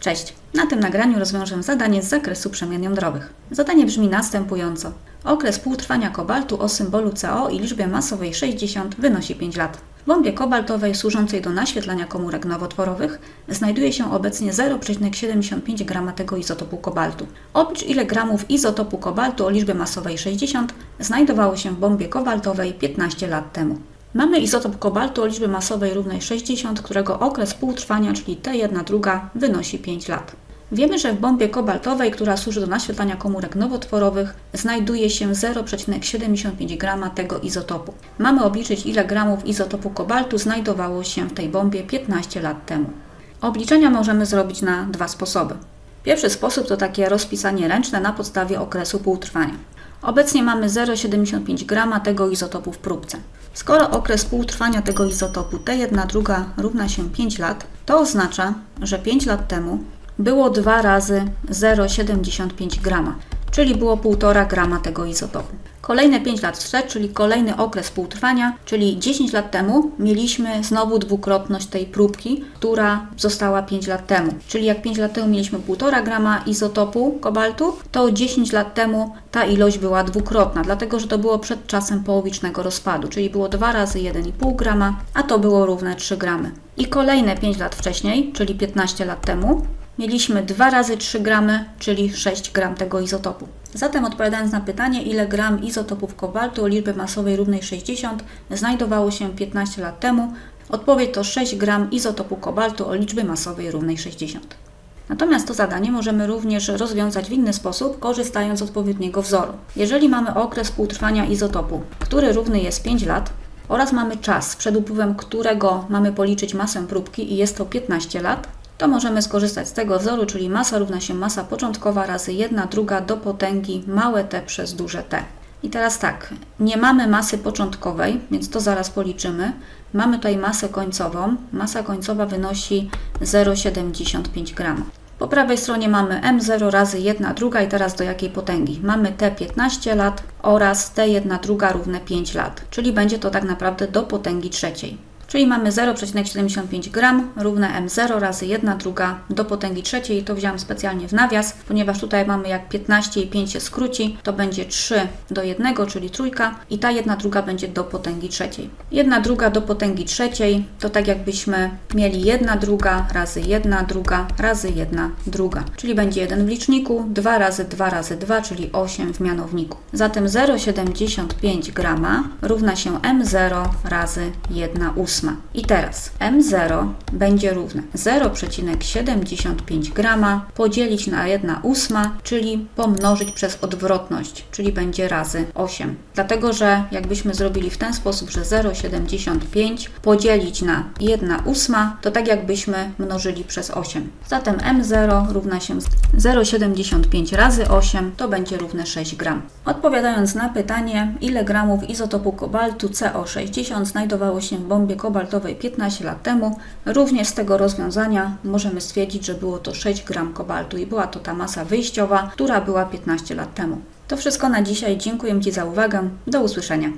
Cześć! Na tym nagraniu rozwiążę zadanie z zakresu przemian jądrowych. Zadanie brzmi następująco. Okres półtrwania kobaltu o symbolu CO i liczbie masowej 60 wynosi 5 lat. W bombie kobaltowej służącej do naświetlania komórek nowotworowych znajduje się obecnie 0,75 g tego izotopu kobaltu. Oblicz ile gramów izotopu kobaltu o liczbie masowej 60 znajdowało się w bombie kobaltowej 15 lat temu. Mamy izotop kobaltu o liczbie masowej równej 60, którego okres półtrwania, czyli T1 druga, wynosi 5 lat. Wiemy, że w bombie kobaltowej, która służy do naświetlania komórek nowotworowych, znajduje się 0,75 g tego izotopu. Mamy obliczyć, ile gramów izotopu kobaltu znajdowało się w tej bombie 15 lat temu. Obliczenia możemy zrobić na dwa sposoby. Pierwszy sposób to takie rozpisanie ręczne na podstawie okresu półtrwania. Obecnie mamy 0,75 g tego izotopu w próbce. Skoro okres półtrwania tego izotopu T1 druga równa się 5 lat, to oznacza, że 5 lat temu było 2 razy 0,75 g, czyli było 1,5 grama tego izotopu. Kolejne 5 lat wstecz, czyli kolejny okres półtrwania, czyli 10 lat temu mieliśmy znowu dwukrotność tej próbki, która została 5 lat temu. Czyli jak 5 lat temu mieliśmy 1,5 grama izotopu kobaltu, to 10 lat temu ta ilość była dwukrotna, dlatego że to było przed czasem połowicznego rozpadu, czyli było 2 razy 1,5 grama, a to było równe 3 gramy. I kolejne 5 lat wcześniej, czyli 15 lat temu, mieliśmy 2 razy 3 gramy, czyli 6 gram tego izotopu. Zatem odpowiadając na pytanie, ile gram izotopów kobaltu o liczbie masowej równej 60 znajdowało się 15 lat temu, odpowiedź to 6 gram izotopu kobaltu o liczbie masowej równej 60. Natomiast to zadanie możemy również rozwiązać w inny sposób, korzystając z odpowiedniego wzoru. Jeżeli mamy okres półtrwania izotopu, który równy jest 5 lat, oraz mamy czas, przed upływem którego mamy policzyć masę próbki i jest to 15 lat, to możemy skorzystać z tego wzoru, czyli masa równa się masa początkowa razy 1 druga do potęgi małe t przez duże T. I teraz tak, nie mamy masy początkowej, więc to zaraz policzymy. Mamy tutaj masę końcową. Masa końcowa wynosi 0,75 g. Po prawej stronie mamy m0 razy 1 druga i teraz do jakiej potęgi? Mamy t 15 lat oraz t1 druga równe 5 lat, czyli będzie to tak naprawdę do potęgi trzeciej. Czyli mamy 0,75 g równe m0 razy 1 druga do potęgi trzeciej. To wziąłem specjalnie w nawias, ponieważ tutaj mamy jak 15 i 5 się skróci, to będzie 3 do 1, czyli trójka i ta 1 druga będzie do potęgi trzeciej. 1 druga do potęgi trzeciej to tak jakbyśmy mieli 1 druga razy 1 druga razy 1 druga, czyli będzie 1 w liczniku, 2 razy 2 razy 2, czyli 8 w mianowniku. Zatem 0,75 g równa się m0 razy 1 ósma. I teraz M0 będzie równe 0,75 g podzielić na 1 ósma, czyli pomnożyć przez odwrotność, czyli będzie razy 8. Dlatego, że jakbyśmy zrobili w ten sposób, że 0,75 podzielić na 1 ósma, to tak jakbyśmy mnożyli przez 8. Zatem M0 równa się 0,75 razy 8, to będzie równe 6 gram. Odpowiadając na pytanie, ile gramów izotopu kobaltu CO60 znajdowało się w bombie kobaltowej 15 lat temu, również z tego rozwiązania możemy stwierdzić, że było to 6 gram kobaltu i była to ta masa wyjściowa, która była 15 lat temu. To wszystko na dzisiaj. Dziękuję Ci za uwagę. Do usłyszenia.